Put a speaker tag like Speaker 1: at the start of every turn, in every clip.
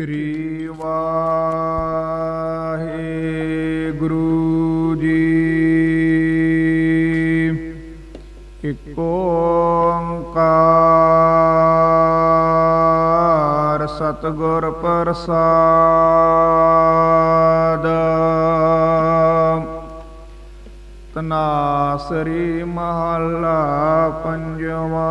Speaker 1: ਸ੍ਰੀ ਵਾਹਿਗੁਰੂ ਜੀ। ਇਕ ਓੰਕਾਰ ਸਤਿਗੁਰ ਪ੍ਰਸਾਦ। ਤਨਾਸਰੀ ਮਹੱਲਾ ਪੰਜਵਾਂ।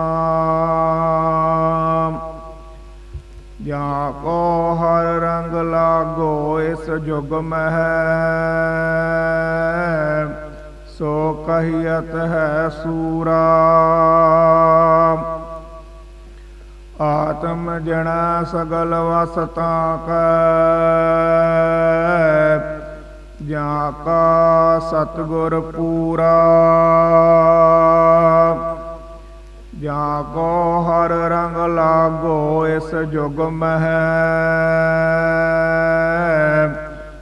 Speaker 1: ਹਰ ਰੰਗ ਲਾਗੋ ਇਸ ਜੁਗ ਮਹਿ ਸੋ ਕਹੀਅਤ ਹੈ ਸੂਰਾ ਆਤਮ ਜਣਾ ਸਗਲ ਵਸਤਾ ਕੈ ਜਾਂ ਕਾ ਸਤਗੁਰ ਪੂਰਾ ਜਾਂ ਕੋ ਹਰ ਰੰਗ ਲਾਗੋ ਇਸ ਜੁਗ ਮਹਿ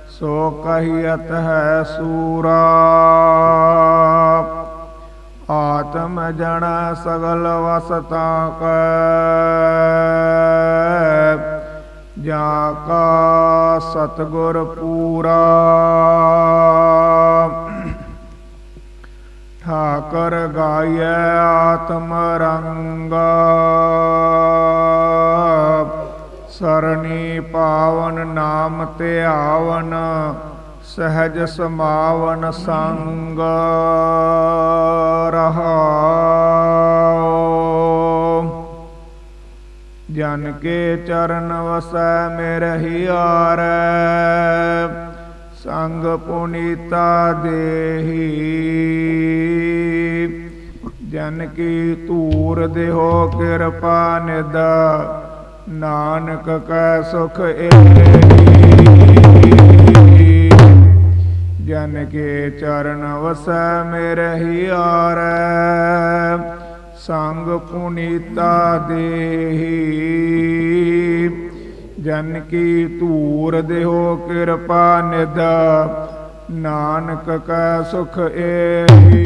Speaker 1: ਸੋ ਕਹੀਤ ਹੈ ਸੂਰਾ। ਆਤਮ ਜਣ ਸਗਲ ਵਸਤਾ ਕੈ, ਜਾ ਕਾ ਸਤਗੁਰ ਪੂਰਾ। ਠਾਕਰ ਗਾਇਐ ਆਤਮ ਰੰਗ। ਸਰਣੀ ਪਾਵਨ ਨਾਮ ਤੇ ਆਵਨ, ਸਹਿਜ ਸਮਾਵਨ ਸੰਗ। ਰਹਾਉ। ਜਨ ਕੇ ਚਰਨ ਵਸੈ ਮੇਰਹਿ ਆਰੈ। ਸੰਗ ਪੁਨੀਤਾ ਦੇਹੀ। ਜਨ ਕੀ ਧੂਰ ਦੇਹੋ ਕਿਰਪਾ ਨਿਦ, ਨਾਨਕ ਕੈ ਸੁਖ ਏਹੀ। ਜਨ ਕੇ ਚਰਨ ਵਸੈ ਮੇਰਹਿ ਆਰੈ, ਸੰਗ ਪੁਨੀਤਾ ਦੇਹੀ। ਜਨ ਕੀ ਧੂਰ ਦੇਹੋ ਕਿਰਪਾ ਨਿਦ, ਨਾਨਕ ਕੈ ਸੁਖ ਏਹੀ।